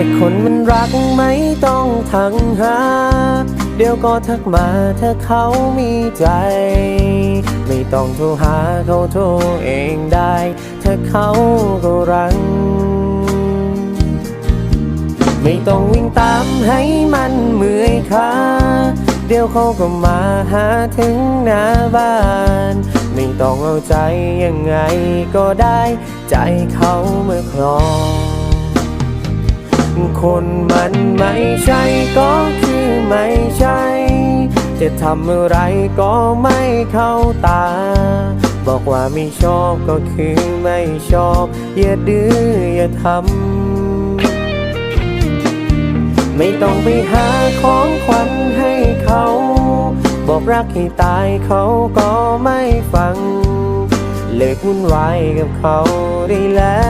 ค่คนมันรักไม่ต้องทังหา เดี๋ยวก็ทักมาถ้าเขามีใจ ไม่ต้องโทรหาเขาโทรเองได้ ถ้าเขาก็รัง ไม่ต้องวิ่งตามให้มันเมื่อยขาเดี๋ยวเขาก็มาหาถึงหน้าบ้านไม่ต้องเอาใจยังไงก็ได้ ใจเขาเมื่อครอง คนมันไม่ใช่ก็คือไม่ใช่ จะทำอะไรก็ไม่เข้าตา บอกว่าไม่ชอบก็คือไม่ชอบ อย่าดื้ออย่าทำ ไม่ต้องไปหาของขวัญให้เขา บอกรักให้ตายเขาก็ไม่ฟัง เลิกวุ่นวายกับเขาได้แล้ว